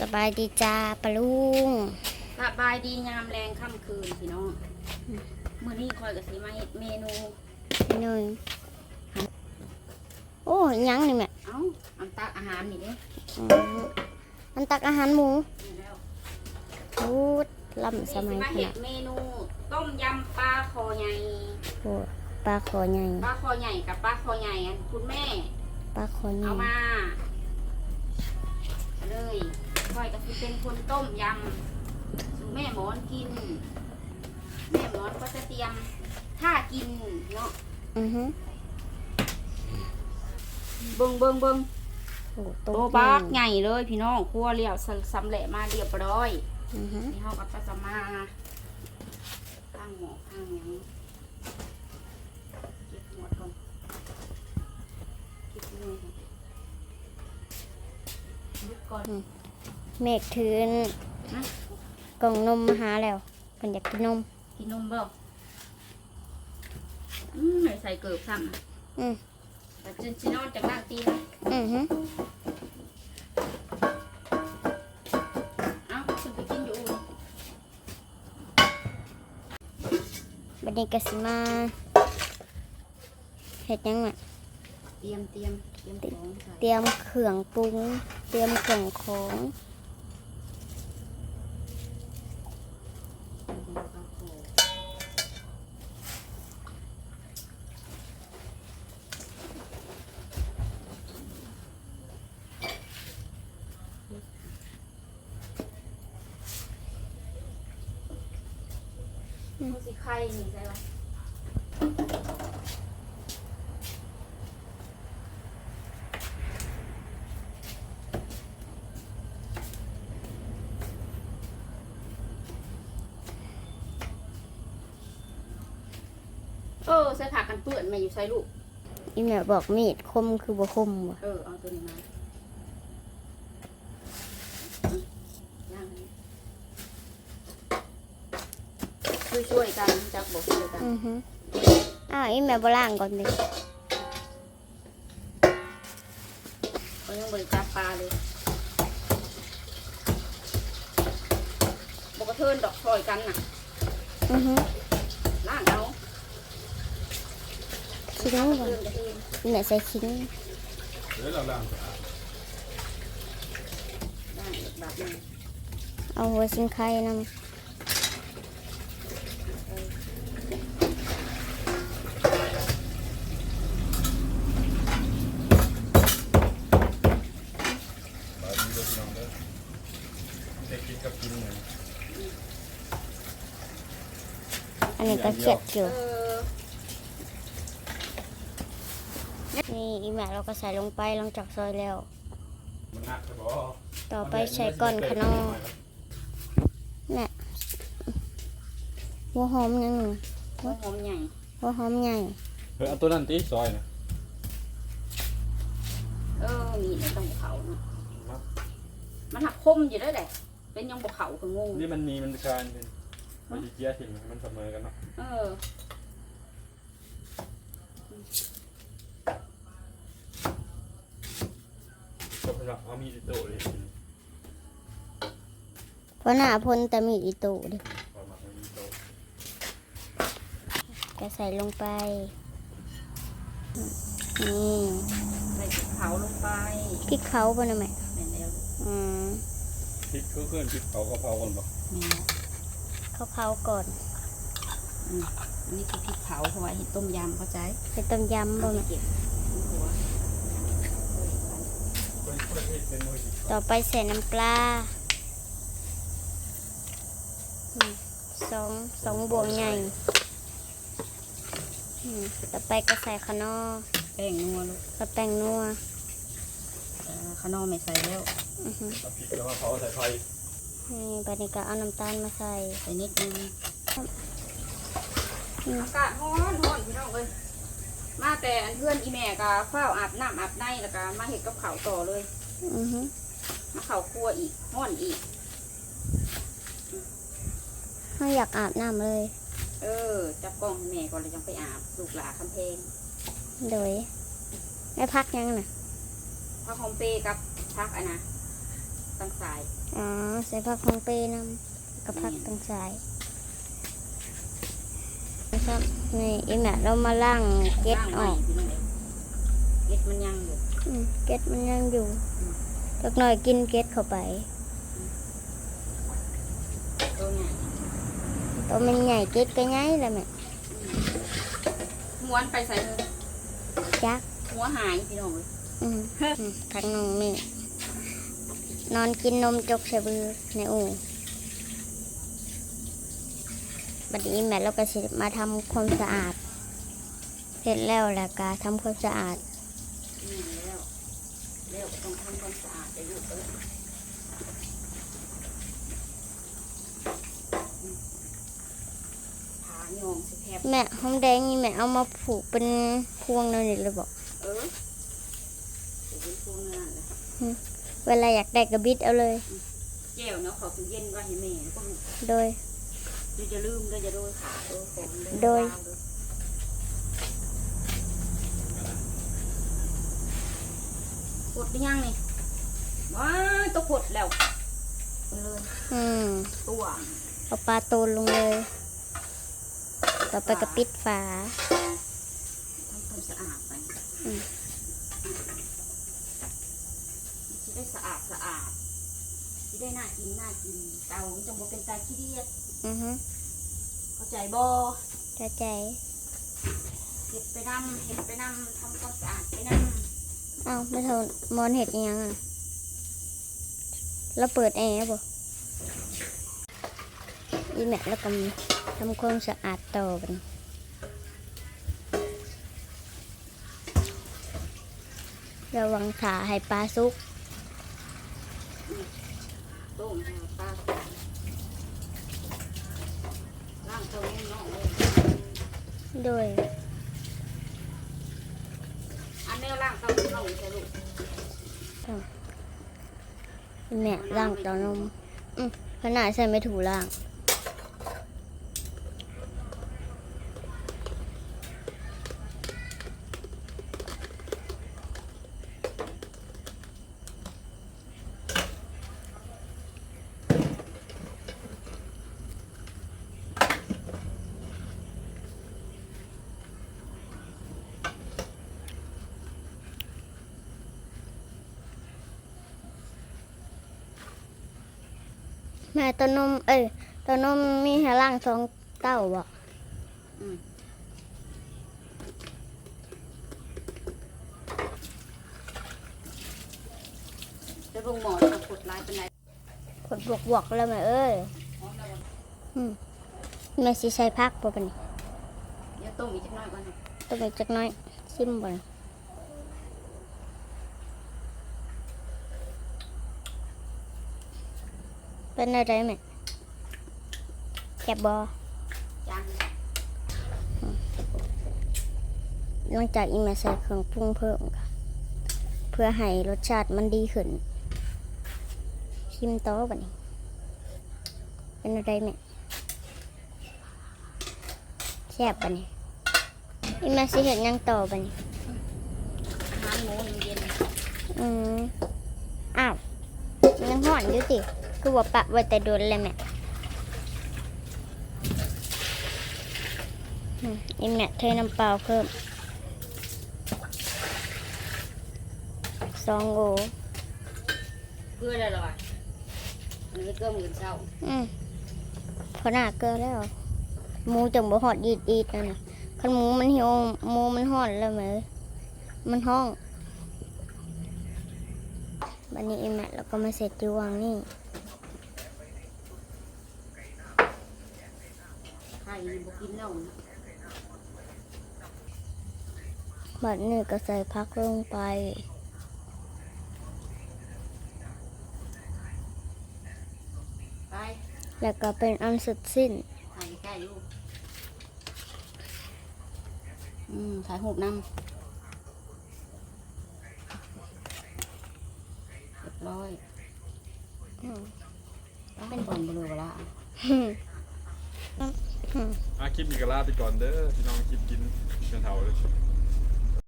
สบายดีจ้าปะลุงสบายดียามแรงค่ำคืนพี่น้องมื้อนี้คอยกับสีมาเฮ็ดเมนูหนึ่งโอ้ยยังนี่แม่เอ้าอันตักอาหารนี่เด้อืมมันตักอาหารหมูนี่แล้วพูดล่ำสนี่มัสิยมาขเฮ็นาดดเมนูต้มยำปลาคอใหญ่โอ้ปลาคอใหญ่ปลาคอใหญ่กับปลาคอใหญ่อันคุณแม่ปลาคอใหญ่เอามาเลย คอยก็สิเป็นคนต้มยำสู่แม่หมอนกิน แม่หมอนก็จะเตรียมท่ากินเนาะอือฮึเบิ่งเบิ่งเบิ่งโอ้โตต้มบักยำใหญ่เลยพี่น้องครัวเรียวสสำเร็จมาเรียบร้อยอือฮึนี่เขาก็จะมาข้างหมอข้างหยังเก็บหมดก่อนเก็บมือก่อนยึดก่อน เมฆถืนนะกล่องนมมาหาแล้วเพิ่นอยากกินนม กินนมเปล่าอืมไม่ใส่เกลือซ้ำนะอืมแต่จินชินอนจากล่างตีนะอือฮึเอ้าคุณไปกินอยู่อุ่นบัดนี้ก็สิมาเฮ็ดหยังแม่เตรียมเตรียมเตรียมของใส่เตรียมเครื่องปรุง เตรียมเครื่องของ เขาสิไข่นี่ใส่ไว้เออใส่ขากันเปื้อนมาอยู่ใส่ลูกอีแม่บอกมีดคมคือบ่คมบ่เออเอาตัวนี้มาย่างอันนี้ ช่วยๆกันจักบอกช่วยกันอือฮึอ้าวอีแม่บ่ล้างก่อนดิเขายังบริการปลาเลยบอกกระเทินดอกซอยกันน่ะอือฮึล่างเอาชิ้นกก่ระอนเทินกระเทินอีแม่ใส่ชิ้นเดี๋ยวเราล้างสะอาดล่างอีกแบบหนึงเอาหัวชิ้นไข่นำ บาดีเด้อพี่น้องเด้อเด็กกินกับกินเหมือน อันนี้ก็เขียดอยู่เออนี่อีแม่เราก็ใส่ลงไปหลังจากซอยแล้วมันหนักใช่ปะต่อไปใส่ก้อนขนอแม่หัวหอมยังหนึ่งหัวหอมใหญ่หัวหอมใหญ่เฮ้ยเอาตัวนั้นตีซอยนะเออมีในต้องเขาเนาะมันหักคมอยู่ได้แหละเป็นยังบกเขาคืองงนี่มันมีมันการเป็น มันดีเจียถิ่นมันเสมอกันเนาะเออก็เป็นแบบเอามีดโตะเลยกินเพราะหน้าพ่นแต่มีอีตูดิประมาณมีดโตะก็ใส่ลงไป นี่ใส่พริกเผาลงไปพริกเขาป่ะนะแม่แม่นแล้วอืมพริกเครื่องพริกเผากะเพราก่อนปะแม่นแล้ว เขาเผาก่อนอืมอันนี้คือพริกเผาเพราะว่าเห็ดต้มยำเข้าใจเป็นต้มยำบ่เอาแม่ไปเก็บหัวคนคนเฮ็ดเป็นมือดีต่อไปใส่น้ำปลาอืมสองสองบวงใหญ่อืมต่อไปก็ใส่ขนอแป้งนัวลูกกับแป้งนัว เออข้าวนอกไม่ใส่แล้ว อือฮึเอาพริกแล้วมาเผาใส่ไฟ นี่บัดนี้ก็เอาน้ำตาลมาใส่ใส่นิดนึงอืมอากาศร้อนร้อนพี่น้องเอ้ยมาแต่อันเพื่อนอีแม่ก็เฝ้าวอาบน้ำอาบในแล้วก็มาเห็ดกับข้าวต่อเลยอือฮึมาข้าวครัวอีกห้อนอีกเขาอยากอาบน้ำเลย เออ จับกล้องให้แม่ก่อนเลยจังไปอาบลูกหลาคำเพลงโดยไม่พักยังน่ะพระคอมเปกับพักอันนะตังสาย อ๋อ ใส่ผักของเปนำกับผักต่างสายนะครับนี่อีแม่เรามาล่างเก็ดออกพี่น้องเก็ดมันยังอยู่อืมเก็ดมันยังอยู่จักหน่อยกินเก็ดเข้าไปตัวใหญ่ตัวมันใหญ่เก็ดก็ใหญ่แล้วแม่ม้วนไปใส่เลยจักหัวหายพี่น้องเลยอืมอืมทางน้องนี่ นอนกินนมจกใส่บือในอู่บัดนี้แม่เราก็สิมาทำความสะอาดเสร็จแล้วแล้วก็ทำความสะอาดนี่แล้วแล้วต้องทำความสะอาดไปลูกเอ้ยผาโยงแคบแม่ห้อมแดงนี่แม่เอามาผูกเป็นพวงนั่นนี่เลยบอกเออเดี๋ยวเป็นพวกนั่นแหละ เวลาอยากได้กระบิดเอาเลย แก้วเนาะเขาคือเย็นไว่าให้แม่ก็ลูกโดยเดี๋ยวจะลืมเดี๋ยวจะโดนขาเออของเอโดยวางเอขดไปยังนี่ว้ายตัวขดแล้วเอาเลยอืมตัวเอาปลาโตนลงเลยต่อไปก็ปิดฝา ทำความสะอาดไปอืม จะได้ สะอาดสะอาดจะได้น่ากินน่ากินเตามันจะบ่เป็นตาขี้เดียดอือฮึเข้าใจบ่เข้าใจเห็ดไปนำเห็ดไปนำทำความสะอาดไปนเอ้าไม่เท่ามอนเห็ดอิหยังอะแล้วเปิดแอร์บ่อีแม่แล้วก็ทำความสะอาดต่อกันระวังขาให้ปลาสุกำต้มให้ปลาล่างตัวนี้เนาะเลยโดยอันนี้ล่างเต้าหู้น้องใช่ลูกแม่ล่างเตานมอืมขนาดใส่ไม่ถูล่าง แม่เตานม เอ้ยเตานมมีให้ล่างสองเต้าบ่จะลงหมอนกับกดลายเป็นไรกดบวกบวกๆแล้วแม่เอ้ยพร้อมแล้วบ่อืมแม่สิใส่พักบ่ปะนี่เดี๋ยวต้มอีกจักหน่อยก่อนนะต้องไปจักหน้อยซิมบ่นะ เป็นอะไรแม่แคบบ่จางหลังจากอีแม่ใส่เครื่องปรุงเพิ่มค่ะ เพื่อให้รสชาติมันดีขึ้น ชิมต่อบัดนี้ เป็นอะไรแม่แซ่บบัดนี้อีแม่สิเห็นยังต่อบัดนี้อาหารหมูยังเย็นอืมอ้าว ยังห่อนอยู่ติ คือว่าปะไว้แต่โดนเลยแม่อืมอีแม่เทน้ำเปล่าเพิ่มสองโอเกลืออะไรหรอวะอันนี้เกลือมือเช้าอืมพอหน้าเกลือแล้วหมูจังบ่หอดดีดดีดนั่นน่ะคันหมูมันหิวหมูมันห่อนแล้วไหมมันห้องวันนี้อีแม่แล้วก็มาเสร็จอยู่วังนี่ ไข่ นี่บ่กินแล้วนะบัดนี้ก็ใส่พักลงไปไปแล้วก็เป็นอันสร็จสิ้นถ่ายใกล้ลูกอืมถ่ายหูปน้ำเรียบร้อย อืม เป็นบอลเบลอเวลา อะค ลาไปก่อนเด้อพี่น้องคิดกินเป็นเท่าเลย